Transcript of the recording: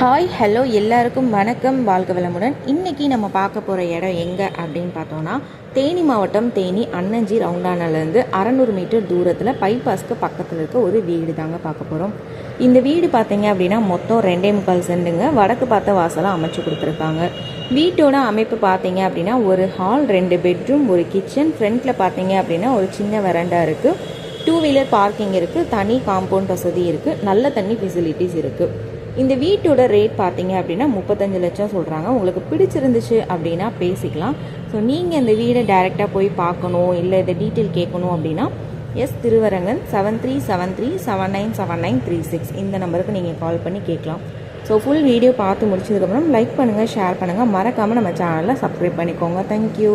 Hi hello எல்லாருக்கும் வணக்கம். வாழ்க வளமுடன். இன்றைக்கி நம்ம பார்க்க போகிற இடம் எங்கே அப்படின்னு பார்த்தோன்னா தேனி மாவட்டம் தேனி அன்னஞ்சி ரவுண்டானாலேருந்து அறநூறு மீட்டர் தூரத்தில் பைபாஸ்க்கு பக்கத்தில் இருக்க ஒரு வீடு தாங்க பார்க்க போகிறோம் இந்த வீடு பார்த்தீங்க அப்படின்னா மொத்தம் ரெண்டே முக்கால் செண்டுங்க வடக்கு பார்த்த வாசலாக அமைச்சு கொடுத்துருக்காங்க. வீட்டோட அமைப்பு பார்த்தீங்க அப்படின்னா ஒரு ஹால் ரெண்டு பெட்ரூம் ஒரு கிச்சன் ஃப்ரண்ட்டில் பார்த்தீங்க அப்படின்னா ஒரு சின்ன வெரண்டா இருக்குது டூ வீலர் பார்க்கிங் இருக்குது தனி காம்பவுண்ட் வசதி இருக்குது நல்ல தண்ணி ஃபெசிலிட்டிஸ் இருக்குது இந்த வீட்டோட ரேட் பார்த்தீங்க அப்படின்னா முப்பத்தஞ்சு லட்சம் சொல்கிறாங்க உங்களுக்கு பிடிச்சிருந்துச்சு அப்படின்னா பேசிக்கலாம். ஸோ நீங்கள் இந்த வீடை டைரெக்டாக போய் பார்க்கணும் இல்லை இதை டீட்டெயில் கேட்கணும் அப்படின்னா S Thiruvarangan seven three seven three seven nine seven nine three six இந்த நம்பருக்கு நீங்கள் கால் பண்ணி கேட்கலாம். ஸோ ஃபுல் வீடியோ பார்த்து முடிச்சதுக்கப்புறம் லைக் பண்ணுங்கள் ஷேர் பண்ணுங்கள் மறக்காமல் நம்ம சேனலில் சப்ஸ்கிரைப் பண்ணிக்கோங்க. தேங்க்யூ